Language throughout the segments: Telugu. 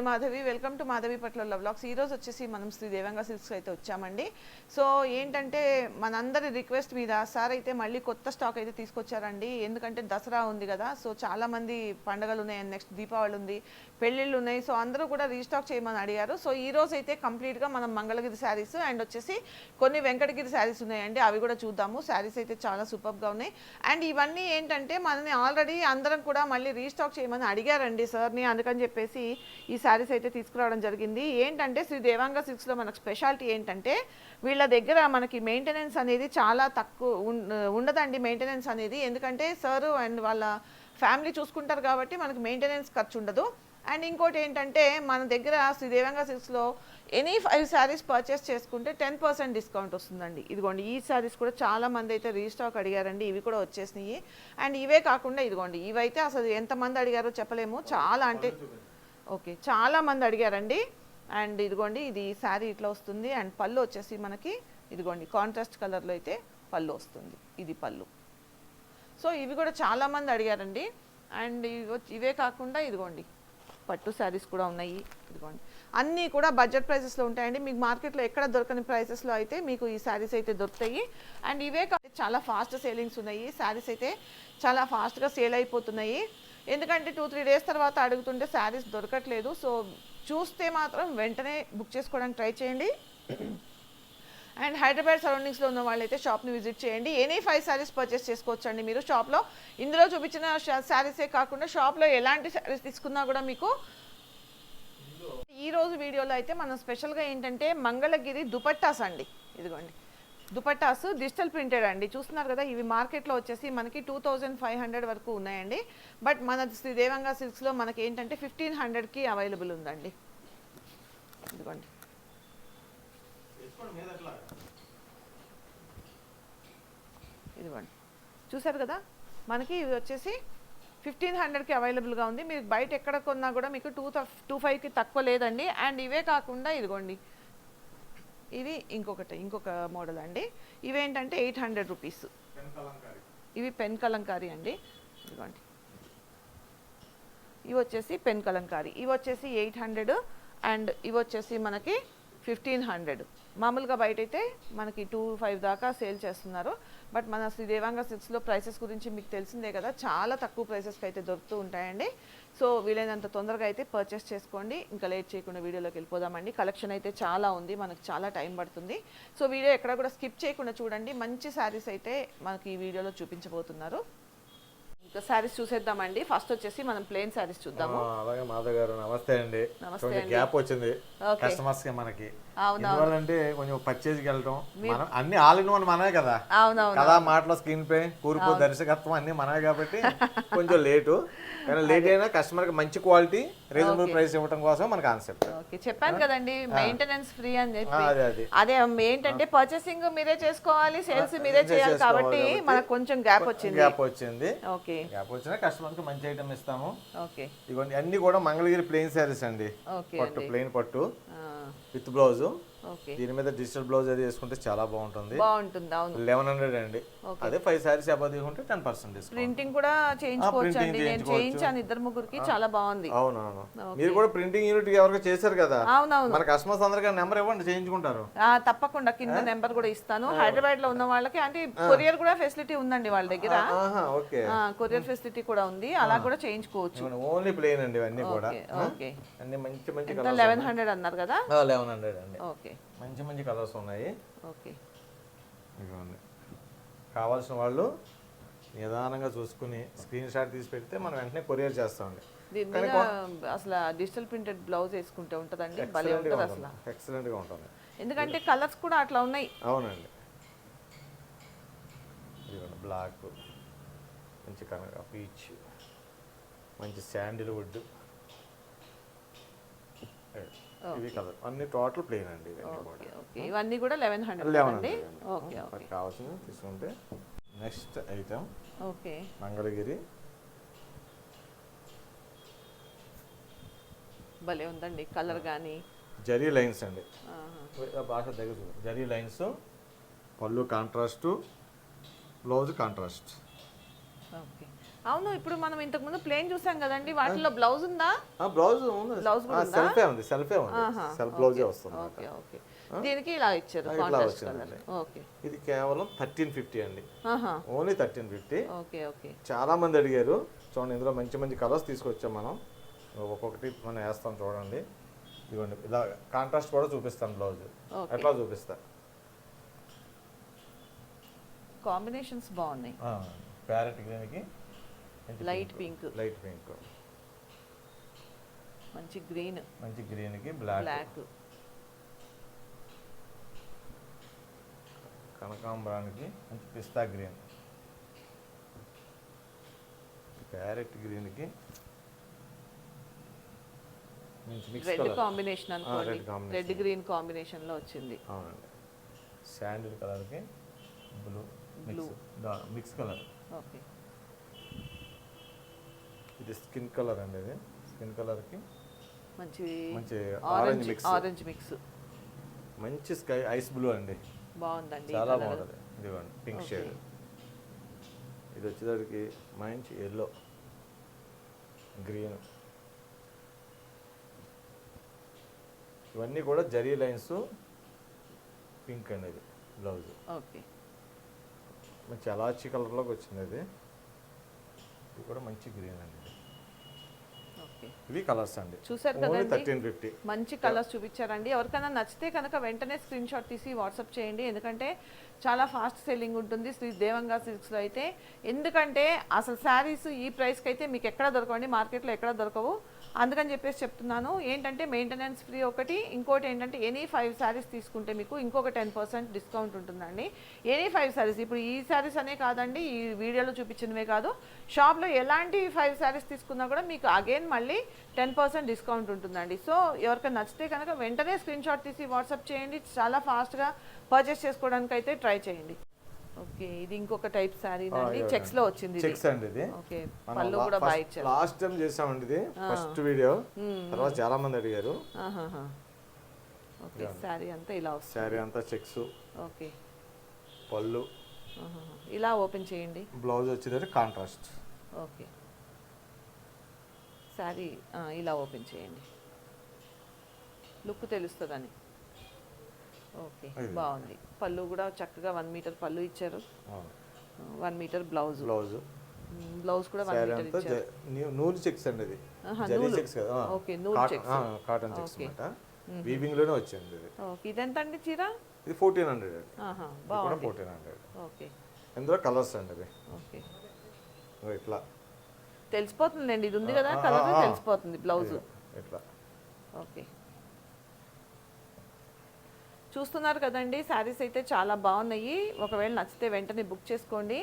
నేను మాధవి. వెల్కమ్ టు మాధవి పట్ల వ్లాగ్స్ ఈ వచ్చేసి మనం శ్రీ దేవంగా సిల్క్స్ అయితే వచ్చామండి. సో ఏంటంటే మనందరి రిక్వెస్ట్ మీద సార్ అయితే మళ్ళీ కొత్త స్టాక్ అయితే తీసుకొచ్చారండి. ఎందుకంటే దసరా ఉంది కదా సో చాలా మంది పండగలు ఉన్నాయి నెక్స్ట్ దీపావళి ఉంది. పెళ్ళిళ్ళు ఉన్నాయి సో అందరూ కూడా రీస్టాక్ చేయమని అడిగారు. సో ఈ రోజు అయితే కంప్లీట్గా మనం మంగళగిరి శారీస్ అండ్ వచ్చేసి కొన్ని వెంకటగిరి శారీస్ ఉన్నాయండి. అవి కూడా చూద్దాము. శారీస్ అయితే చాలా సూపర్గా ఉన్నాయి. అండ్ ఇవన్నీ ఏంటంటే మనని ఆల్రెడీ అందరం కూడా మళ్ళీ రీస్టాక్ చేయమని అడిగారండి సార్ని. అందుకని చెప్పేసి ఈ శారీస్ అయితే తీసుకురావడం జరిగింది. ఏంటంటే శ్రీ దేవాంగ సిల్క్స్లో మనకు స్పెషాలిటీ ఏంటంటే వీళ్ళ దగ్గర మనకి మెయింటెనెన్స్ అనేది చాలా తక్కువ ఉండదండి మెయింటెనెన్స్ అనేది. ఎందుకంటే సార్ అండ్ వాళ్ళ ఫ్యామిలీ చూసుకుంటారు కాబట్టి మనకి మెయింటెనెన్స్ ఖర్చు ఉండదు అండ్ ఇంకోటి ఏంటంటే మన దగ్గర శ్రీదేవంగా సిక్స్లో సిల్క్స్లో ఎనీ ఫైవ్ శారీస్ పర్చేస్ చేసుకుంటే టెన్ పర్సెంట్ డిస్కౌంట్ వస్తుందండి. ఇదిగోండి ఈ శారీస్ కూడా చాలా మంది అయితే రీస్టాక్ అడిగారండి ఇవి కూడా వచ్చేసినాయి. అండ్ ఇవే కాకుండా ఇదిగోండి ఇవైతే అసలు ఎంతమంది అడిగారో చెప్పలేము. చాలా అంటే ఓకే చాలా మంది అడిగారండి. అండ్ ఇదిగోండి ఇది శారీ ఇట్లా వస్తుంది. అండ్ పళ్ళు వచ్చేసి మనకి ఇదిగోండి కాంట్రాస్ట్ కలర్లో అయితే పళ్ళు వస్తుంది. ఇది పళ్ళు. సో ఇవి కూడా చాలామంది అడిగారండి. అండ్ ఇవి ఇవే కాకుండా ఇదిగోండి. పట్టు శారీస్ కూడా ఉన్నాయి. ఇదిగోండి. అన్నీ కూడా బడ్జెట్ ప్రైసెస్లో ఉంటాయండి. మీకు మార్కెట్లో ఎక్కడ దొరకని ప్రైసెస్లో అయితే మీకు ఈ శారీస్ అయితే దొరుకుతాయి. అండ్ ఇవే చాలా ఫాస్ట్ సేలింగ్స్ ఉన్నాయి. శారీస్ అయితే చాలా ఫాస్ట్గా సేల్ అయిపోతున్నాయి. ఎందుకంటే టూ త్రీ డేస్ తర్వాత అడుగుతుంటే శారీస్ దొరకట్లేదు. సో చూస్తే మాత్రం వెంటనే బుక్ చేసుకోవడానికి ట్రై చేయండి. అండ్ హైదరాబాద్ సరౌండింగ్స్లో ఉన్న వాళ్ళైతే షాప్ని విజిట్ చేయండి. ఎనీ ఫైవ్ శారీస్ పర్చేస్ చేసుకోవచ్చు అండి మీరు షాప్లో. ఇందులో చూపించిన శారీసే కాకుండా షాప్లో ఎలాంటి శారీస్ తీసుకున్నా కూడా మీకు ఈ రోజు వీడియోలో అయితే మనం స్పెషల్గా ఏంటంటే మంగళగిరి దుపట్టాస్ అండి. ఇదిగోండి. దుపట్టాస్ డిజిటల్ ప్రింటెడ్ అండి. చూస్తున్నారు కదా ఇవి మార్కెట్లో వచ్చేసి మనకి టూ థౌజండ్ ఫైవ్ హండ్రెడ్ వరకు ఉన్నాయండి. బట్ మన శ్రీ దేవంగా సిల్క్స్లో మనకి ఏంటంటే ఫిఫ్టీన్ హండ్రెడ్కి అవైలబుల్ ఉందండి. ఇదిగోండి. ఇదిగోండి. చూసారు కదా? మనకి ఇది వచ్చేసి ఫిఫ్టీన్ హండ్రెడ్కి అవైలబుల్గా ఉంది. మీరు బయట ఎక్కడ కొన్నా కూడా మీకు టూ టూ ఫైవ్కి తక్కువ లేదండి. అండ్ ఇవే కాకుండా ఇదిగోండి. ఇది ఇంకొకటి ఇంకొక మోడల్ అండి. ఇవేంటంటే ఎయిట్ హండ్రెడ్ రూపీస్ ఇవి పెన్ కలంకారీ అండి. ఇదిగోండి. ఇవి వచ్చేసి పెన్ కలంకారీ. ఇవి వచ్చేసి ఎయిట్ హండ్రెడ్ అండ్ ఇవి వచ్చేసి మనకి ఫిఫ్టీన్ హండ్రెడ్ మామూలుగా బయట అయితే మనకి టూ ఫైవ్ దాకా సేల్ చేస్తున్నారు. బట్ మన శ్రీ దేవాంగ సిల్క్స్లో ప్రైసెస్ గురించి మీకు తెలిసిందే కదా చాలా తక్కువ ప్రైసెస్కి అయితే దొరుకుతూ ఉంటాయండి. సో వీలైనంత తొందరగా అయితే పర్చేస్ చేసుకోండి. ఇంకా లేట్ చేయకుండా వీడియోలోకి వెళ్ళిపోదామండి. కలెక్షన్ అయితే చాలా ఉంది మనకు చాలా టైం పడుతుంది. సో వీడియో ఎక్కడ కూడా స్కిప్ చేయకుండా చూడండి. మంచి శారీస్ అయితే మనకి ఈ వీడియోలో చూపించబోతున్నారు. శారీస్ చూసేద్దామండి. ఫస్ట్ వచ్చేసి మనం ప్లెయిన్ శారీస్ చూద్దాము. అలాగే మాధవ్ గారు నమస్తే అండి. నమస్తే కొంచెం. గ్యాప్ వచ్చింది. కస్టమర్స్కి మనకి. ఎందువల్లంటే కొంచెం పర్చేజ్కి వెళ్ళటం. మనం అన్ని ఆల్ ఇన్ వన్ మనమే కదా. అవునవును కథా మాటల స్క్రీన్ పే కూర్పు దర్శకత్వం అన్ని మనమే కాబట్టి కొంచెం లేటు కానీ లేట్ అయినా కస్టమర్కి మంచి క్వాలిటీ రీజనబుల్ ప్రైస్ ఇవ్వడం కోసం మన కాన్సెప్ట్ ఓకే చెప్పాను కదండి మెయింటెనెన్స్ ఫ్రీ అని చెప్పి. అదే అది. అదే ఏంటంటే పర్చేసింగ్ మీరే చేసుకోవాలి సేల్స్ మీరే చేయాలి కాబట్టి మనకు కొంచెం గ్యాప్ వచ్చింది. గ్యాప్ వచ్చింది. ఓకే గ్యాప్ వచ్చినా కస్టమర్కి మంచి ఐటమ్ ఇస్తాము. ఓకే ఇవన్నీ అన్ని కూడా మంగళగిరి ప్లెయిన్ శారీస్ అండి. ఓకే పట్టు ప్లెయిన్ పట్టు. With blouse. ఓకే దీని మీద డిజిటల్ బ్లౌజ్ అది వేసుకుంటే చాలా బాగుంటుంది. బాగుంటుంది అవును. లెవెన్ హండ్రెడ్ అండి. అదే ఫైవ్ సారీస్ అబౌవ్ తీసుకుంటే టెన్ పర్సెంట్ డిస్కౌంట్. ప్రింటింగ్ కూడా చేయించుకోవచ్చు అండి నేను. చేయించాను ఇద్దరు ముగ్గురికి చాలా బాగుంది. అవునవును. మీరు కూడా ప్రింటింగ్ యూనిట్ ఎవరికి చేశారు కదా? అవునవును. మన కస్టమర్స్ అందరికీ నెంబర్ ఇవ్వండి చేయించుకుంటారు. ఆ, తప్పకుండా కింద నెంబర్ కూడా ఇస్తాను. హైదరాబాద్లో ఉన్న వాళ్ళకి అంటే కొరియర్ కూడా ఫెసిలిటీ ఉందండి వాళ్ళ దగ్గర. కొరియర్ ఫెసిలిటీ కూడా ఉంది. అలా కూడా చేయించుకోవచ్చు. ఓన్లీ ప్లెయిన్ అండి ఇవన్నీ కూడా? ఓకే అన్ని మంచి మంచి లెవెన్ హండ్రెడ్ అన్నారు కదా? లెవెన్ హండ్రెడ్ అండి. ఓకే. మంచి మంచి కలర్స్ ఉన్నాయి. ఓకే. ఇదిగోండి. కావాల్సిన వాళ్ళు నిదానంగా చూసుకుని స్క్రీన్ షాట్ తీసి పెడితే మనం వెంటనే కొరియర్ చేస్తామండి. అసలు డిజిటల్ ప్రింటెడ్ బ్లౌజ్ వేసుకుంటే ఉంటుందండి? అసలు. ఎక్సలెంట్గా ఉంటుంది. ఎందుకంటే కలర్స్ కూడా అట్లా ఉన్నాయి. అవునండి. బ్లాక్ మంచి కనక పీచ్ మంచి శాండిల్ ఇవి కలర్ అన్ని టోటల్ ప్లేన్ అండి ఇవన్నీ కూడా ఓకే ఓకే ఇవన్నీ కూడా లెవెన్ హండ్రెడ్ లెవెన్ అండి? ఓకే ఓకే మనకి కావాల్సింది తీసుకుంటే నెక్స్ట్ ఐటమ్ ఓకే మంగళగిరి. భలే ఉందండి కలర్ కానీ జరీ లైన్స్ అండి. భాష దగ్గర. జరీ లైన్స్ పళ్ళు కాంట్రాస్ట్ బ్లౌజ్ కాంట్రాస్ట్. ఓకే అవును ఇప్పుడు మనం ఇంతకు ముందు ప్లేన్ చూసాం కదండి వాటిలో బ్లౌజ్ ఉందా? బ్లౌజ్ ఉందా? సెల్ఫే ఉంది సెల్ఫే ఉంది. సెల్ఫ్ బ్లౌజే వస్తుంది ఓకే ఓకే. దీనికి ఇలా ఇచ్చారు ఇట్లా కాంట్రాస్ట్ కలర్ వచ్చిందండి. ఓకే. ఇది కేవలం థర్టీన్ ఫిఫ్టీ అండి. Only thirteen fifty. Okay okay. చాలా మంది అడిగారు చూడండి ఇందులో మంచి మంచి కలర్స్ తీసుకొచ్చాం మనం. ఒక్కొక్కటి మనం వేస్తాం చూడండి. ఇదిగోండి ఇలా కాంట్రాస్ట్ కూడా చూపిస్తాను బ్లౌజ్. ఎట్లా చూపిస్తా? కాంబినేషన్స్ బాగున్నాయి. ప్యారెట్ గ్రీన్కి లైట్ పింక్ లైట్ పింక్ మంచి గ్రీన్ మంచి గ్రీన్కి బ్లాక్ బ్లాక్ కనకాంబరానికి మంచి పిస్తా గ్రీన్ ప్యారెట్ గ్రీన్కి మంచి మిక్స్ రెడ్ కలర్ కాంబినేషన్ అనుకోండి. రెడ్ గ్రీన్ కాంబినేషన్లో వచ్చింది. అవునండి. శాండిల్ కలర్కి blue Blue. Mix mix colour okay ఇది స్కిన్ కలర్ అండి ఇది. స్కిన్ కలర్కి మంచి మంచి ఆరెంజ్ మిక్స్. Orange mix. మంచి స్కై ఐస్ బ్లూ అండి. బాగుందండి చాలా. బాగుంటుంది. ఇదిగోండి పింక్. షేడ్. ఇది వచ్చేసరికి మంచి ఎల్లో గ్రీన్ ఇవన్నీ కూడా జరీ లైన్స్ పింక్ అండి ఇది బ్లౌజ్. ఓకే. మంచి అలాచి కలర్లోకి వచ్చింది ఇది. ఇది కూడా మంచి గ్రీన్ అండి. ఇవి కలర్స్ అండి. చూసారు కదండి? మంచి కలర్స్ చూపించారండి. ఎవరికైనా నచ్చితే కనుక వెంటనే స్క్రీన్ షాట్ తీసి వాట్సాప్ చేయండి. ఎందుకంటే చాలా ఫాస్ట్ సెల్లింగ్ ఉంటుంది శ్రీ దేవంగా సిల్క్స్లో అయితే. ఎందుకంటే అసలు శారీస్ ఈ ప్రైస్కి అయితే మీకు ఎక్కడ దొరకవండి? మార్కెట్లో ఎక్కడ దొరకవు? అందుకని చెప్పేసి చెప్తున్నాను ఏంటంటే మెయింటెనెన్స్ ఫ్రీ ఒకటి ఇంకోటి ఏంటంటే ఎనీ ఫైవ్ శారీస్ తీసుకుంటే మీకు ఇంకొక టెన్ పర్సెంట్ డిస్కౌంట్ ఉంటుందండి. ఎనీ ఫైవ్ శారీస్ ఇప్పుడు ఈ శారీస్ అనే కాదండి ఈ వీడియోలో చూపించినవే కాదు. షాప్లో ఎలాంటి ఫైవ్ శారీస్ తీసుకున్నా కూడా మీకు అగైన్ మళ్ళీ టెన్ పర్సెంట్ డిస్కౌంట్ ఉంటుందండి. సో ఎవరికైనా నచ్చితే కనుక వెంటనే స్క్రీన్ షాట్ తీసి వాట్సాప్ చేయండి చాలా ఫాస్ట్గా పర్చేస్ చేసుకోవడానికి అయితే ట్రై చేయండి. ఓకే ఇది ఇంకొక టైప్ శారీ అండి. చెక్స్లో వచ్చింది చెక్స్ అండి ఇది. ఓకే పళ్ళు కూడా బాగా ఇచ్చారు లాస్ట్ టైం చేసామండి ఇది ఫస్ట్ వీడియో. తర్వాత చాలా మంది అడిగారు. ఓకే శారీ అంతా ఇలా వస్తుంది. శారీ అంతా చెక్స్ ఓకే. పళ్ళు. ఇలా ఓపెన్ చేయండి. బ్లౌజ్ వచ్చేది కాంట్రాస్ట్. ఓకే. ఆ, ఇలా ఓపెన్ చేయండి. లుక్ తెలుస్తుందని. ఓకే. బాగుంది. పళ్ళు కూడా చక్కగా వన్ మీటర్ పళ్ళు ఇచ్చారు. One metre blouse blouse blouse కూడా వన్ మీటర్ ఇచ్చారు. నూలు చెక్స్ అండి ఇది జరీ నూలు. చెక్స్ కదా? ఓకే, నూలు checks. Cotton checks okay. అనమాట వీవింగ్లోనే వచ్చింది ఇది ఓకే ఇదెంత అండి చీర? ఇది ఫోర్టీన్ హండ్రెడ్ అండి. ఆహా బాగుంది. Fourteen hundred okay. ఇందులో కలర్స్ అండి ఇది ఓకే. ఇట్లా. తెలిసిపోతుందండి ఇది ఉంది కదా కలర్. తెలిసిపోతుంది బ్లౌజ్ ఇట్లా. ఓకే. చూస్తున్నారు కదండి శారీస్ అయితే చాలా బాగున్నాయి. ఒకవేళ నచ్చితే వెంటనే బుక్ చేసుకోండి.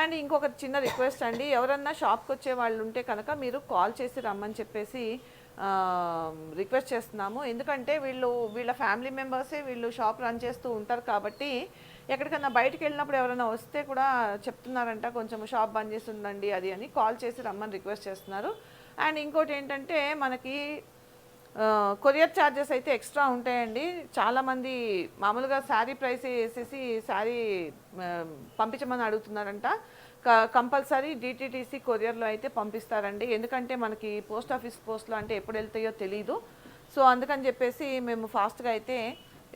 అండ్ ఇంకొక చిన్న రిక్వెస్ట్ అండి ఎవరన్నా షాప్కి వచ్చే వాళ్ళు ఉంటే కనుక మీరు కాల్ చేసి రమ్మని చెప్పేసి రిక్వెస్ట్ చేస్తున్నాము. ఎందుకంటే వీళ్ళు వీళ్ళ ఫ్యామిలీ మెంబర్సే వీళ్ళు షాప్ రన్ చేస్తూ ఉంటారు కాబట్టి ఎక్కడికన్నా బయటకు వెళ్ళినప్పుడు ఎవరైనా వస్తే కూడా చెప్తున్నారంట కొంచెం షాప్ బంద్ చేసి ఉండండి అది అని కాల్ చేసి రమ్మని రిక్వెస్ట్ చేస్తున్నారు. అండ్ ఇంకోటి ఏంటంటే మనకి కొరియర్ ఛార్జెస్ అయితే ఎక్స్ట్రా ఉంటాయండి. చాలామంది మామూలుగా శారీ ప్రైస్ వేసేసి శారీ పంపించమని అడుగుతున్నారంట. కంపల్సరీ డిటీటీసీ కొరియర్లో అయితే పంపిస్తారండి. ఎందుకంటే మనకి పోస్ట్ ఆఫీస్ పోస్ట్లో అంటే ఎప్పుడు వెళ్తాయో తెలీదు. సో అందుకని చెప్పేసి మేము ఫాస్ట్గా అయితే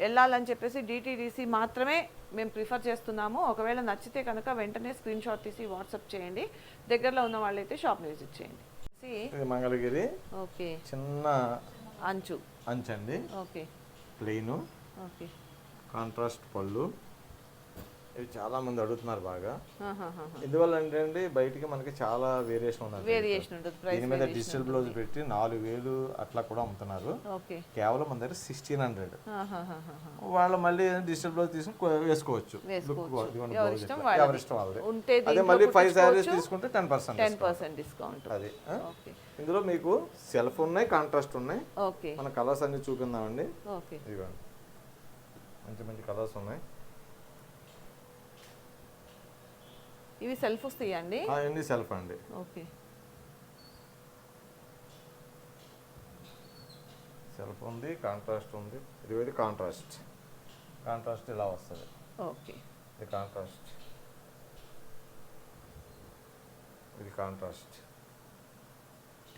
వెళ్ళాలని చెప్పేసి డిటీడీసీ మాత్రమే మేము ప్రిఫర్ చేస్తున్నాము. ఒకవేళ నచ్చితే కనుక వెంటనే స్క్రీన్ షాట్ తీసి వాట్సాప్ చేయండి. దగ్గరలో ఉన్న వాళ్ళైతే షాప్ని విజిట్ చేయండి. మంగళగిరి. ఓకే. చిన్న అంచు. అంచండి. ఓకే. ప్లెయిన్. ఓకే. కాంట్రాస్ట్ పళ్ళు. ఇవి చాలా మంది అడుగుతున్నారు బాగా. ఎందువల్ల అంటే అండి బయటికి మనకి చాలా వేరియేషన్ ప్రైస్ దీని మీద డిజిటల్ బ్లౌజ్ పెట్టి నాలుగు వేలు అట్లా కూడా అమ్ముతున్నారు. కేవలం మన దగ్గర సిక్స్టీన్ హండ్రెడ్. వాళ్ళు మళ్ళీ డిజిటల్ బ్లౌజ్ తీసుకుని వేసుకోవచ్చు. ఎవరి ఇష్టం. వాళ్ళది. అదే మళ్ళీ ఫైవ్ శారీస్. తీసుకుంటే ten percent ten percent discount అది ఇందులో మీకు సెల్ఫ్ ఉన్నాయి కాంట్రాస్ట్ ఉన్నాయి. మన కలర్స్ అన్ని చూపిందామండి ఇదిగోండి. మంచి మంచి కలర్స్ ఉన్నాయి. ఇవి సెల్ఫ్ వస్తాయండి అవన్నీ సెల్ఫ్ అండి. ఓకే. సెల్ఫ్ ఉంది కాంట్రాస్ట్ ఉంది. ఇది కాంట్రాస్ట్ కాంట్రాస్ట్ ఇలా వస్తుంది. ఓకే. ఇది కాంట్రాస్ట్ ఇది కాంట్రాస్ట్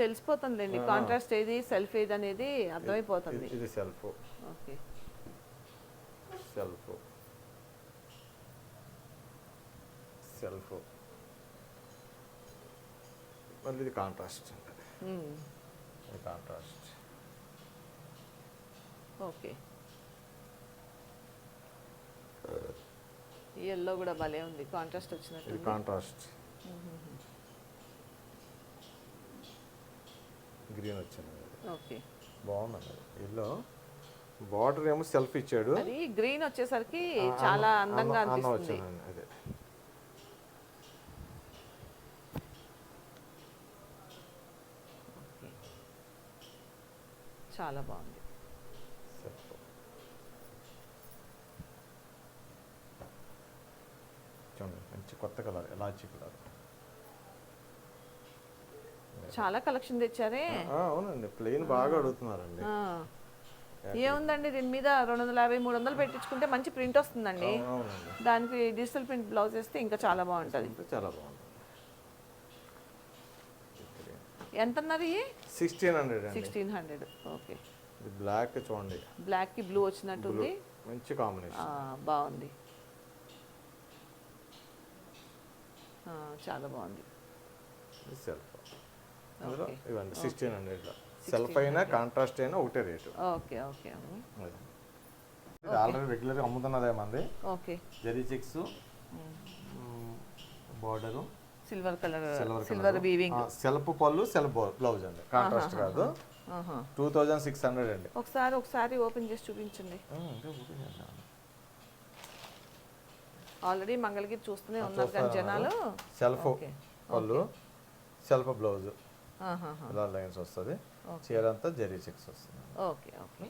తెలిసిపోతుందిలేండి. కాంట్రాస్ట్ ఏది సెల్ఫ్ ఏది అనేది అర్థమైపోతుంది. ఇది సెల్ఫ్ ఓకే. సెల్ఫ్ సెల్ఫ్ మళ్ళీ ఇది కాంట్రాస్ట్. ఇది కాంట్రాస్ట్ ఓకే ఎల్లో కూడా భలే ఉంది. కాంట్రాస్ట్ వచ్చినట్టు కాంట్రాస్ట్ గ్రీన్ వచ్చింది. ఓకే బాగుందండి. ఇల్లు బార్డర్ ఏమో సెల్ఫ్ ఇచ్చాడు. అది గ్రీన్ వచ్చేసరికి చాలా అందంగా అనిపిస్తుంది. అదే ఓకే. చాలా బాగుంది. చూడండి మంచి కొత్త కలర్ ఎలాచి కలర్. చాలా కలెక్షన్ తెచ్చారే? అవునండి ప్లెయిన్ బాగా అడుగుతున్నారండి. ఆ. ఏముందండి దీని మీద రెండు వందల యాభై మూడు వందలు పెట్టించుకుంటే మంచి ప్రింట్ వస్తుందండి. అవునండి. దానికి డిజిటల్ ప్రింట్ బ్లౌజ్ వేస్తే ఇంకా చాలా బాగుంటుంది. చాలా బాగుంది. ఎంత అన్నారు sixteen hundred sixteen hundred okay. Black చూడండి. బ్లాక్కి బ్లూ వచ్చినట్టుంది. మంచి కాంబినేషన్ బాగుంది. చాలా బాగుంది. సెల్ఫ్ అందులో. ఇవ్వండి సిక్స్టీన్ హండ్రెడ్లో సెల్ఫ్ అయినా కాంట్రాస్ట్ అయినా ఒకటే రేటు ఓకే ఓకే. ఆల్రెడీ రెగ్యులర్గా అమ్ముతున్నదే మంది okay. Zari checks border silver colour silver weaving self పళ్ళు సెల్ఫ్ బ్లౌజ్ అండి. కాంట్రాస్ట్ కాదు టూ థౌజండ్ సిక్స్ హండ్రెడ్ అండి. ఒకసారి ఒకసారి ఓపెన్ చేసి చూపించండి. ఆల్రెడీ మంగళగిరి చూస్తూనే ఉన్నారు కానీ జనాలు? సెల్ఫ్. పళ్ళు సెల్ఫ్ బ్లౌజ్. ఇలా లైన్స్ వస్తుంది. చీర అంతా జరీ చెక్స్ వస్తుంది. Okay okay.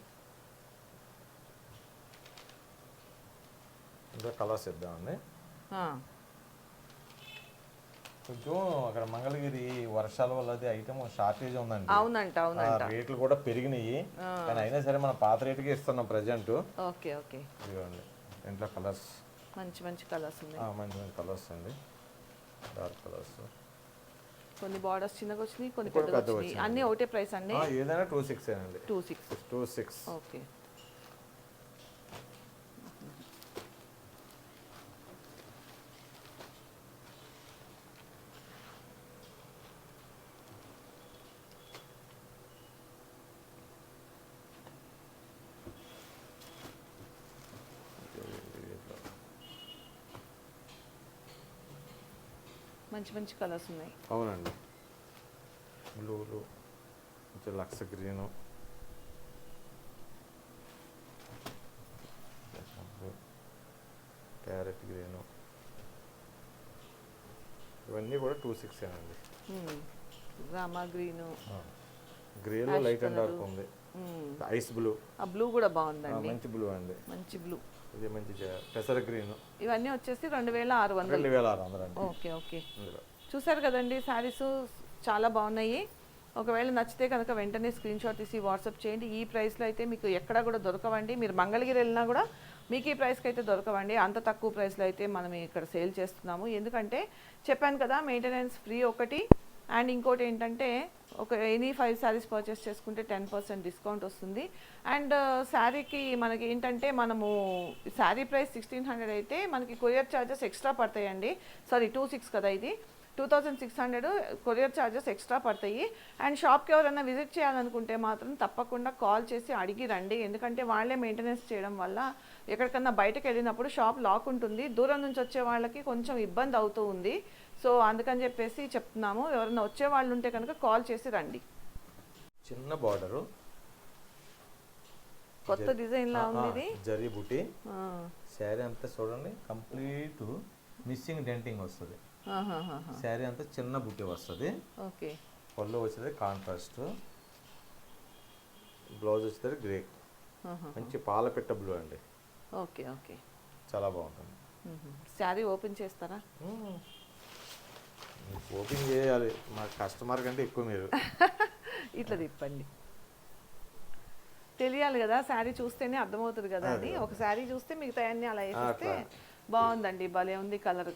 ఇంకా కలర్స్ ఇద్దామండి. కొంచెం అక్కడ మంగళగిరి వర్షాల వల్ల అది ఐటమ్ షార్టేజ్ ఉందండి. అవునంట అవునంట. రేట్లు కూడా పెరిగినాయి. కానీ అయినా సరే మన పాత రేటుకి ఇస్తున్నాం ప్రజెంట్. Okay okay. ఇదిగోండి ఇంట్లో కలర్స్. మంచి మంచి కలర్స్ ఉన్నాయి. మంచి మంచి కలర్స్ అండి. Dark colours. కొన్ని బార్డర్స్ చిన్నగా వచ్చినాయి కొన్ని పెద్దగా వచ్చినాయి. అన్ని ఒకటే ప్రైస్ అండి? ఏదైనా టూ సిక్స్ అండి. Two six. Two six. Okay. మంచి మంచి కలర్స్ ఉన్నాయి. అవునండి. బ్లూలు లక్స్ గ్రీను. Carrot green. ఇవన్నీ కూడా టూ సిక్స్ అండి. రామా గ్రీను. గ్రేలో లైట్ అండ్ డార్క్ ఉంది. Ice blue. ఆ బ్లూ కూడా బాగుందండి. మంచి బ్లూ అండి. మంచి బ్లూ. ఇది మంచి పెసర గ్రీన్. ఇవన్నీ వచ్చేసి రెండు వేల ఆరు వందలు. రెండు వేల ఆరు వందలు అండి. Okay okay. చూసారు కదండి శారీస్ చాలా బాగున్నాయి. ఒకవేళ నచ్చితే కనుక వెంటనే స్క్రీన్ షాట్ తీసి వాట్సాప్ చేయండి. ఈ ప్రైస్లో అయితే మీకు ఎక్కడా కూడా దొరకవండి. మీరు మంగళగిరి వెళ్ళినా కూడా మీకు ఈ ప్రైస్కి అయితే దొరకవండి. అంత తక్కువ ప్రైస్లో అయితే మనం ఇక్కడ సేల్ చేస్తున్నాము. ఎందుకంటే చెప్పాను కదా మెయింటెనెన్స్ ఫ్రీ ఒకటి అండ్ ఇంకోటి ఏంటంటే ఒక ఎనీ ఫైవ్ శారీస్ పర్చేస్ చేసుకుంటే టెన్ పర్సెంట్ డిస్కౌంట్ వస్తుంది. అండ్ శారీకి మనకి ఏంటంటే మనము శారీ ప్రైస్ సిక్స్టీన్ హండ్రెడ్ అయితే మనకి కొరియర్ ఛార్జెస్ ఎక్స్ట్రా పడతాయండి. సారీ టూ సిక్స్ కదా ఇది. Two thousand six hundred courier charges extra పడతాయి. అండ్ షాప్కి ఎవరైనా విజిట్ చేయాలనుకుంటే మాత్రం తప్పకుండా కాల్ చేసి అడిగి రండి. ఎందుకంటే వాళ్ళే మెయింటెనెన్స్ చేయడం వల్ల ఎక్కడికన్నా బయటకు వెళ్ళినప్పుడు షాప్ లాక్ ఉంటుంది. దూరం నుంచి వచ్చే వాళ్ళకి కొంచెం ఇబ్బంది అవుతూ ఉంది. సో అందుకని చెప్పేసి చెప్తున్నాము. ఎవరైనా వచ్చే వాళ్ళు ఉంటే కనుక కాల్ చేసి రండి. చిన్న బార్డరు. కొత్త డిజైన్ లా ఉంది ఇది జరీ బుటీ. శారీ అంతా చూడండి కంప్లీట్ మిస్సింగ్ డెంటింగ్ వస్తుంది. శారీ అంతా చిన్న బుట్టి వస్తుంది. ఓకే. పళ్ళు వచ్చేది కాంట్రాస్ట్. బ్లౌజ్ వచ్చేది గ్రే. మంచి పాలపిట్ట బ్లూ అండి. Okay okay. చాలా బాగుంటుంది. శారీ ఓపెన్ చేస్తారా? ఓపెన్ చేయాలి. మా కస్టమర్ కంటే ఎక్కువ మీరు. ఇట్లా తిప్పండి. తెలియాలి కదా శారీ చూస్తేనే అర్థమవుతుంది కదా అని. ఒక శారీ చూస్తే మిగతా అన్ని అలా వేసేస్తే బాగుందండి భలే ఉంది కలర్.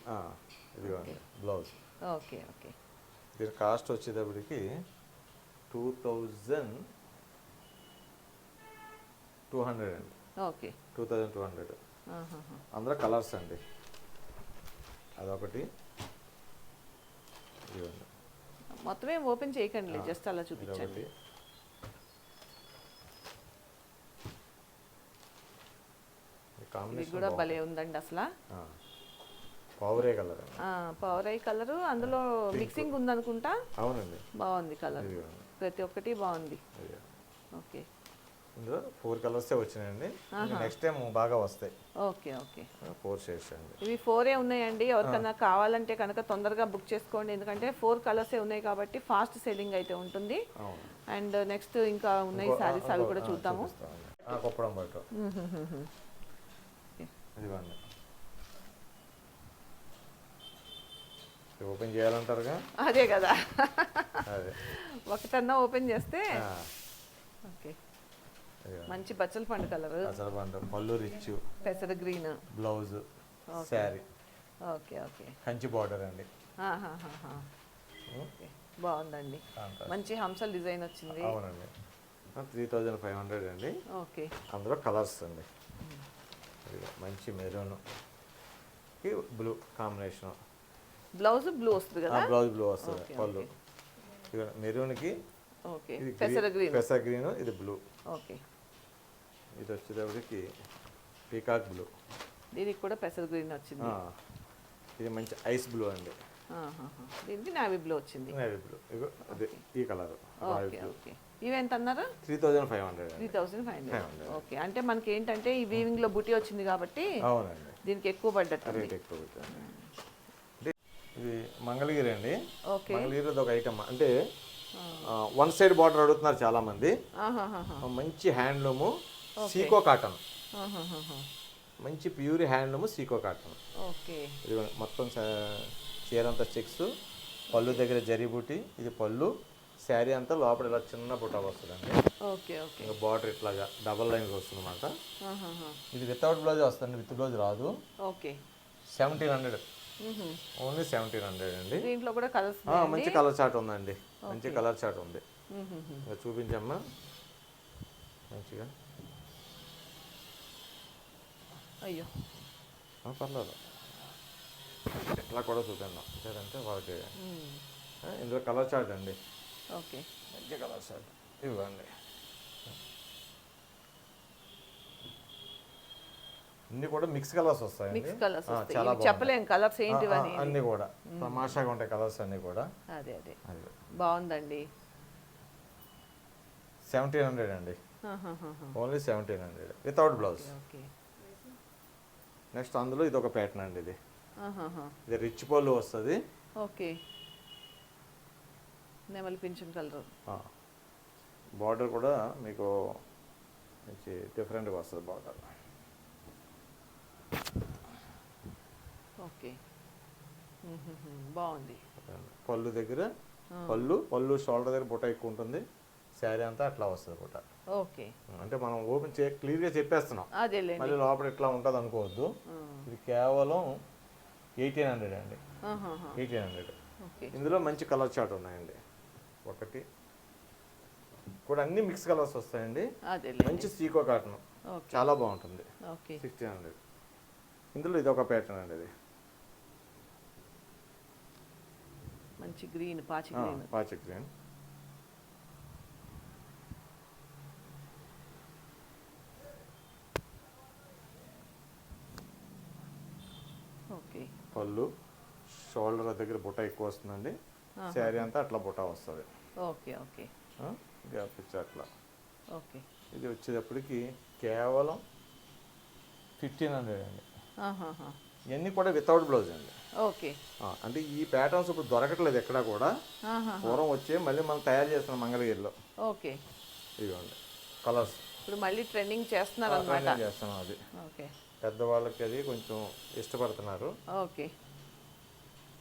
ఇదిగోండి బ్లౌజ్. Okay okay. దీని కాస్ట్ వచ్చేటప్పటికి టూ థౌజండ్ టూ హండ్రెడ్ అండి. Okay. Two thousand two hundred. అందులో కలర్స్ అండి. అదొకటి. మొత్తం ఏం ఓపెన్ చేయకండి జస్ట్ అలా చూపించండి. ఇది కూడా భలే ఉందండి అసలు. పౌరే కలర్ పవర్ ఐ కలర్ అందులో మిక్సింగ్ ఉందనుకుంటా? అవునండి. బాగుంది కలర్. ప్రతి ఒక్కటి బాగుంది. ఓకే. ఇందులో ఫోర్ కలర్సే వచ్చినాయండి. నెక్స్ట్ టైం బాగా వస్తాయి. Okay okay. ఫోర్ షేడ్స్ అండి. ఇవి ఫోరే ఉన్నాయండి. ఎవరికన్నా కావాలంటే కనుక తొందరగా బుక్ చేసుకోండి. ఎందుకంటే ఫోర్ కలర్సే ఉన్నాయి కాబట్టి ఫాస్ట్ సెల్లింగ్ అయితే ఉంటుంది. అండ్ నెక్స్ట్ ఇంకా ఉన్నాయి సారీస్ అవి కూడా చూద్దాము. కుప్పడం ఓకే. ఇదిగోండి. ఇది ఓపెన్ చేయాలంటారుగా? అదే కదా. అదే. ఒకటన్నా ఓపెన్ చేస్తే. మంచి బచ్చల పండు కలర్. అసలు పంట పళ్ళు రిచ్. పెసర green. Blouse sari. Okay okay. Kanchi border అండి. ఓకే బాగుందండి. మంచి హంసల్ డిజైన్ వచ్చింది. అవునండి. త్రీ థౌజండ్ ఫైవ్ హండ్రెడ్ అండి. ఓకే. అందులో కలర్స్ అండి. మంచి maroon. Blue combination. Blouse blue వస్తుంది కదా? బ్లౌజ్ బ్లూ వస్తుంది పళ్ళు. మెరూన్కి ఓకే ఇది పెసర గ్రీన్. పెసర గ్రీన్ ఇది బ్లూ. ఓకే. ఇది వచ్చేటప్పటికి పీకాక్ బ్లూ. దీనికి కూడా పెసర గ్రీన్ వచ్చింది. ఇది మంచి ఐస్ బ్లూ అండి. దీనికి నావీ బ్లూ వచ్చింది. నేవీ బ్లూ అదే ఈ కలర్. Okay okay. ఇవి ఎంత అన్నారు? Three thousand five hundred three thousand five hundred. Okay. అంటే మనకి ఏంటంటే ఈ వీవింగ్లో బుటీ వచ్చింది కాబట్టి అవునండి. దీనికి ఎక్కువ పడ్డట్టు రేట్ ఎక్కువ ఇది మంగళగిరి అండి. ఓకే. మంగళగిరి ఒక ఐటమ్ అంటే వన్ సైడ్ బార్డర్ అడుగుతున్నారు చాలా మంది మంచి హ్యాండ్లూము సీకో కాటన్. మంచి ప్యూర్ హ్యాండ్లూము సీకో కాటన్. మొత్తం చీర అంతా చెక్స్ పళ్ళు దగ్గర జరీ బూటి ఇది పళ్ళు శారీ అంతా లోపల ఇలా చిన్న బుట్ట వస్తుందండి. Okay okay. ఇంకా బార్డర్ ఇట్లాగా డబల్ లైన్స్ వస్తుంది అనమాట. ఇది వితౌట్ బ్లౌజ్ వస్తుంది విత్ బ్లౌజ్ రాదు. Okay. Seventeen hundred. Only seventeen hundred అండి. దీంట్లో కూడా కలర్స్ మంచి కలర్ చార్ట్ ఉందండి. మంచి కలర్ చార్ట్ ఉంది. ఇంకా చూపించమ్మా. మంచిగా. అయ్యో. పర్లేదు. ఇట్లా కూడా చూపిందాం అంటే వాళ్ళకి ఇందులో కలర్ చార్ట్ అండి. ఓకే. మంచి కలర్ చార్ట్. ఇవ్వండి. అన్ని కూడా మిక్స్ కలర్స్ వస్తాయండి. మిక్స్ కలర్స్ వస్తాయి. చాలా. చెప్పలేం. కలర్స్ అని అన్ని కూడా. తమాషాగా ఉంటాయి కలర్స్ అన్ని కూడా. అదే అదే. బాగుందండి. సెవెంటీన్ హండ్రెడ్ అండి. Only seventeen hundred. Without blouse. Okay. Next అందులో ఇది ఒక ప్యాటర్న్ అండి ఇది. ఇది రిచ్ పళ్ళు వస్తుంది. ఓకే. నెమలి పింఛన్ కలర్. బార్డర్ కూడా మీకు మంచి డిఫరెంట్గా వస్తుంది బార్డర్. ఓకే. బాగుంది. పళ్ళు దగ్గర పళ్ళు పళ్ళు షోల్డర్ దగ్గర బుట్ట ఎక్కువ ఉంటుంది. శారీ అంతా అట్లా వస్తుంది బుట్ట ఓకే అంటే మనం ఓపెన్ చే క్లియర్గా చెప్పేస్తున్నాం. మళ్ళీ లోపల ఇట్లా ఉంటుంది అనుకోవద్దు. ఇది కేవలం ఎయిటీన్ హండ్రెడ్ అండి. Eighteen hundred. ఓకే. ఇందులో మంచి కలర్ చార్ట్ ఉన్నాయండి. ఒకటి. కూడా అన్ని మిక్స్ కలర్స్ వస్తాయండి. మంచి సీకో కాటన్. ఓకే. చాలా బాగుంటుంది. ఓకే. Sixteen hundred. ఇందులో ఇది ఒక ప్యాటర్న్ అండి ఇది. మంచి గ్రీన్ పాచి గ్రీన్. పాచి గ్రీన్. పళ్ళు షోల్డర్ దగ్గర బుట్ట ఎక్కువ వస్తుందండి. శారీ అంతా అట్లా బుట్ట వస్తుంది. Okay okay. గ్యాప్ ఇచ్చి అట్లా. ఓకే. ఇది వచ్చేటప్పటికి కేవలం ఫిఫ్టీన్ హండ్రెడ్ అండి. ఇవన్నీ కూడా వితౌట్ బ్లౌజ్ అండి. ఓకే. అంటే ఈ ప్యాటర్న్స్ ఇప్పుడు దొరకట్లేదు ఎక్కడా కూడా. పూర్వం వచ్చే మళ్ళీ మనం తయారు చేస్తున్నాం మంగళగిరిలో. ఓకే. ఇదిగోండి. కలర్స్ ఇప్పుడు మళ్ళీ ట్రెండింగ్ చేస్తున్నారు అనమాట చేస్తున్నాం అది. ఓకే. పెద్దవాళ్ళకి అది కొంచెం ఇష్టపడుతున్నారు. ఓకే.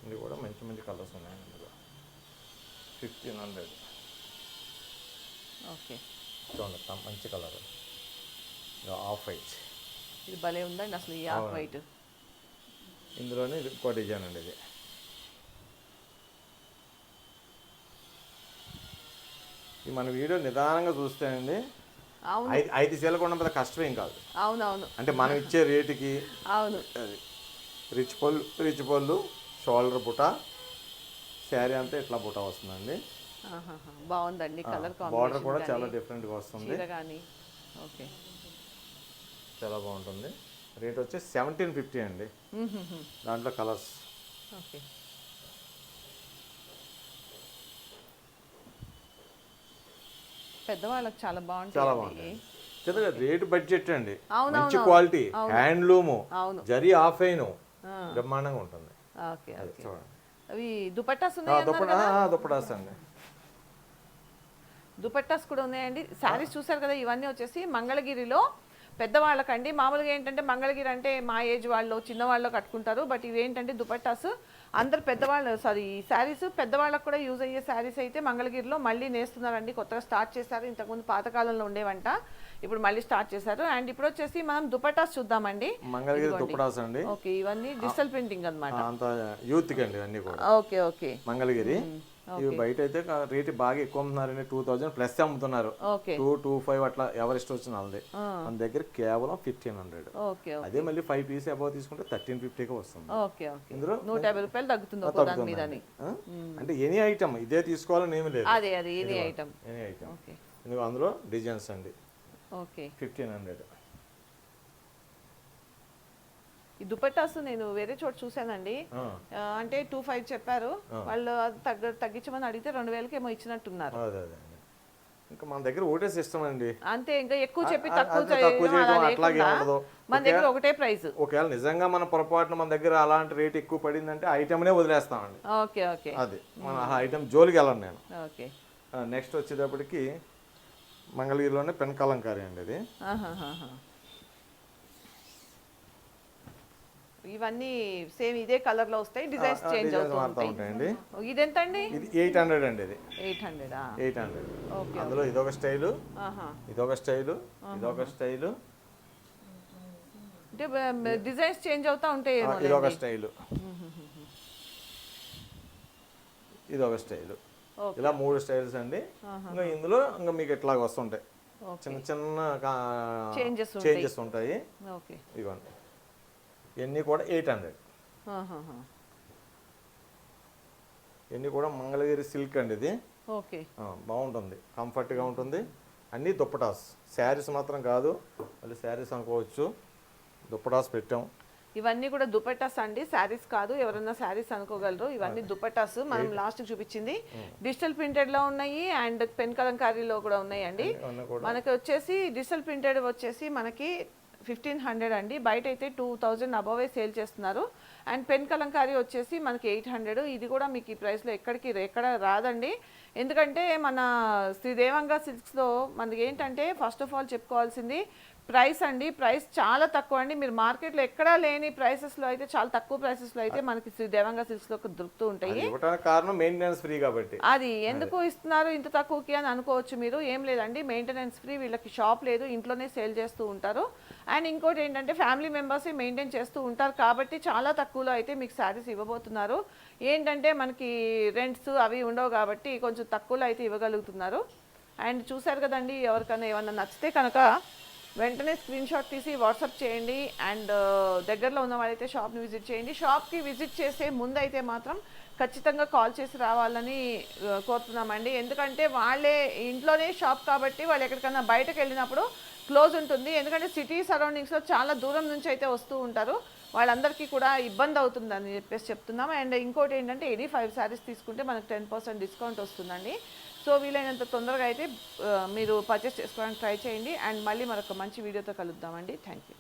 ఇది కూడా మంచి మంచి కలర్స్ ఉన్నాయి ఇందులో ఫిఫ్టీన్ హండ్రెడ్ ఓకే. చూడండి మంచి కలర్. Off white. ఇది భలే ఉందండి అసలు ఈ ఆఫ్. వైట్. ఇందులోనే ఇది ఇంకో డిజైన్ అండి ఇది. ఈ మన వీడియో నిదానంగా చూస్తే అండి ఐదు చీరలు కొనడం పెద్ద కష్టమేం కాదు. అవునవును. అంటే మనం ఇచ్చే రేటుకి అవును. రిచ్ పళ్ళు రిచ్ పళ్ళు షోల్డర్ బుట్ట శారీ అంతా ఇట్లా బుట్ట వస్తుందండి. బాగుందండి కలర్ బార్డర్ కూడా చాలా డిఫరెంట్గా వస్తుంది. ఓకే. చాలా బాగుంటుంది. రేట్ వచ్చి సెవెంటీన్ ఫిఫ్టీ అండి. దాంట్లో కలర్స్. ఓకే. పెద్దవాళ్ళకి చాలా చాలా బాగుంటుంది బాగుంటుంది చిన్నగా రేటు బడ్జెట్ అండి. మంచి క్వాలిటీ హ్యాండ్లూము అవును. జరీ ఆఫైన్ ఆ. బ్రహ్మాండంగా ఉంటుంది. ఓకే చూడండి. అవి దుపట్టాస్ దుప్పటాస్ అండి. దుపట్టాస్ కూడా ఉన్నాయండి. శారీస్ చూసారు కదా ఇవన్నీ వచ్చేసి మంగళగిరిలో పెద్దవాళ్ళకండి. మామూలుగా ఏంటంటే మంగళగిరి అంటే మా ఏజ్ వాళ్ళు చిన్నవాళ్ళు కట్టుకుంటారు. బట్ ఇవి ఏంటంటే దుపట్టాస్ అందరు పెద్దవాళ్ళు సారీ ఈ శారీస్ పెద్దవాళ్ళకు కూడా యూజ్ అయ్యే శారీస్ అయితే మంగళగిరిలో మళ్ళీ నేస్తున్నారండి. కొత్తగా స్టార్ట్ చేశారు. ఇంతకుముందు పాతకాలంలో ఉండేవంట. ఇప్పుడు మళ్ళీ స్టార్ట్ చేశారు. అండ్ ఇప్పుడు వచ్చేసి మనం దుపట్టాస్ చూద్దామండి. మంగళగిరి దుప్పటాస్ అండి. ఓకే ఇవన్నీ డిజిటల్ ప్రింటింగ్ అంత యూత్కి అండి అన్నీ కూడా. Okay okay. మంగళగిరి. ఇవి బయట అయితే రేటు బాగా ఎక్కువ అమ్ముతున్నారండి టూ థౌజండ్ ప్లస్ అమ్ముతున్నారు. టూ టూ ఫైవ్ అట్లా ఎవరెస్ట్ వచ్చిన వాళ్ళది మన దగ్గర కేవలం ఫిఫ్టీన్ హండ్రెడ్ ఓకే అదే మళ్ళీ ఫైవ్ పీస్ అబౌవ్ తీసుకుంటే థర్టీన్ ఫిఫ్టీకి వస్తుంది. ఇందులో నూట యాభై రూపాయలు తగ్గుతుంది? అంటే ఎనీ ఐటమ్ ఇదే తీసుకోవాలని ఏమి లేదు. అదే అదే ఇది ఐటమ్ ఎనీ ఐటమ్ అందులో డిజైన్స్ అండి. ఓకే. ఫిఫ్టీన్ హండ్రెడ్ ఈ దుపట్టాస్ నేను వేరే చోట చూశానండి. అంటే టూ ఫైవ్ చెప్పారు. వాళ్ళు అది తగ్గ తగ్గించమని అడిగితే రెండు వేలకి ఏమో ఇచ్చినట్టున్నారు. అదే అదే ఇంకా మన దగ్గర ఒకటే సిస్టమ్ అండి. అంతే ఇంకా ఎక్కువ చెప్పి తక్కువ అది చేయడం అట్లాగే ఉండదు. మన దగ్గర ఒకటే ప్రైస్. ఒకవేళ నిజంగా మన పొరపాటున మన దగ్గర అలాంటి రేట్ ఎక్కువ పడిందంటే ఐటమ్నే వదిలేస్తామండి. Okay okay. అది. మన ఆ ఐటమ్ జోలికి వెళ్ళను నేను. ఓకే. నెక్స్ట్ వచ్చేటప్పటికి మంగళగిరిలోనే పెన్ కలంకారీ అండి ఇది ఇవన్నీ సేమ్ ఇదే కలర్లో వస్తాయి డిజైన్స్ చేంజ్ అవుతూ ఉంటాయండి. ఇదెంత అండి ఇది ఎయిట్ హండ్రెడ్ అండి ఇది. ఎయిట్ హండ్రెడా ఎయిట్ హండ్రెడ్ ఓకే అందులో ఇదొక స్టైలు ఆహా. ఇదొక స్టైలు ఇదొక స్టైలు. అంటే డిజైన్స్ చేంజ్ అవుతా ఉంటాయి ఇదొక స్టైలు. ఇదొక స్టైలు. ఓకే. ఇలా మూడు స్టైల్స్ అండి. ఇంకా ఇందులో ఇంకా మీకు ఇట్లాగ వస్తుంటాయి. చిన్న చిన్న. చేంజెస్ ఉంటాయి. ఓకే. ఇవ్వండి. ఇవన్నీ కూడా ఎయిట్ హండ్రెడ్. ఇవన్నీ కూడా మంగళగిరి సిల్క్ అండి ఇది. ఓకే. బాగుంటుంది. కంఫర్ట్గా ఉంటుంది. అన్నీ దుప్పటాస్. శారీస్ మాత్రం కాదు. మళ్ళీ శారీస్ అనుకోవచ్చు. దుప్పటాస్ పెట్టాం. ఇవన్నీ కూడా దుపట్టాస్ అండి. శారీస్ కాదు. ఎవరన్నా శారీస్ అనుకోగలరు. ఇవన్నీ దుపట్టాస్. మనం లాస్ట్ చూపించింది. డిజిటల్ ప్రింటెడ్లో ఉన్నాయి అండ్ పెన్ కలంకారీలో కూడా ఉన్నాయండి. ఇవన్నీ కూడా మనకి వచ్చేసి డిజిటల్ ప్రింటెడ్ వచ్చేసి మనకి ఫిఫ్టీన్ హండ్రెడ్ అండి. బయట అయితే టూ థౌజండ్ అబోవే సేల్ చేస్తున్నారు. అండ్ పెన్ కలంకారీ వచ్చేసి మనకి ఎయిట్ హండ్రెడ్. ఇది కూడా మీకు ఈ ప్రైస్లో ఎక్కడికి ఎక్కడ రాదండి. ఎందుకంటే మన శ్రీదేవంగా సిల్క్స్లో మనకి ఏంటంటే ఫస్ట్ ఆఫ్ ఆల్ చెప్పుకోవాల్సింది ప్రైస్ అండి ప్రైస్ చాలా తక్కువ అండి. మీరు మార్కెట్లో ఎక్కడా లేని ప్రైసెస్లో అయితే చాలా తక్కువ ప్రైసెస్లో అయితే మనకి శ్రీ దేవంగా సిల్క్స్లో దొరుకుతూ ఉంటాయి. కారణం మెయింటెనెన్స్ ఫ్రీ కాబట్టి. అది ఎందుకు ఇస్తున్నారు ఇంత తక్కువకి అని అనుకోవచ్చు మీరు ఏం లేదండి. మెయింటెనెన్స్ ఫ్రీ వీళ్ళకి షాప్ లేదు ఇంట్లోనే సేల్ చేస్తూ ఉంటారు. అండ్ ఇంకోటి ఏంటంటే ఫ్యామిలీ మెంబర్స్ మెయింటైన్ చేస్తూ ఉంటారు కాబట్టి చాలా తక్కువలో అయితే మీకు శారీస్ ఇవ్వబోతున్నారు. ఏంటంటే మనకి రెంట్స్ అవి ఉండవు కాబట్టి కొంచెం తక్కువలో అయితే ఇవ్వగలుగుతున్నారు. అండ్ చూసారు కదండి ఎవరికైనా ఏమన్నా నచ్చితే కనుక వెంటనే స్క్రీన్ షాట్ తీసి వాట్సాప్ చేయండి అండ్ దగ్గరలో ఉన్న వాళ్ళైతే షాప్ని విజిట్ చేయండి. షాప్కి విజిట్ చేసే ముందైతే మాత్రం ఖచ్చితంగా కాల్ చేసి రావాలని కోరుతున్నామండి. ఎందుకంటే వాళ్ళే ఇంట్లోనే షాప్ కాబట్టి వాళ్ళు ఎక్కడికైనా బయటకు వెళ్ళినప్పుడు క్లోజ్ ఉంటుంది. ఎందుకంటే సిటీ సరౌండింగ్స్లో చాలా దూరం నుంచి అయితే వస్తూ ఉంటారు. వాళ్ళందరికీ కూడా ఇబ్బంది అవుతుందని చెప్పేసి చెప్తున్నాం. అండ్ ఇంకోటి ఏంటంటే ఎనీ ఫైవ్ శారీస్ తీసుకుంటే మనకు టెన్ పర్సెంట్ డిస్కౌంట్ వస్తుందండి. సో వీలైనంత తొందరగా అయితే మీరు పర్చేస్ చేసుకోవడానికి ట్రై చేయండి. అండ్ మళ్ళీ మరొక మంచి వీడియోతో కలుద్దామండి. Thank you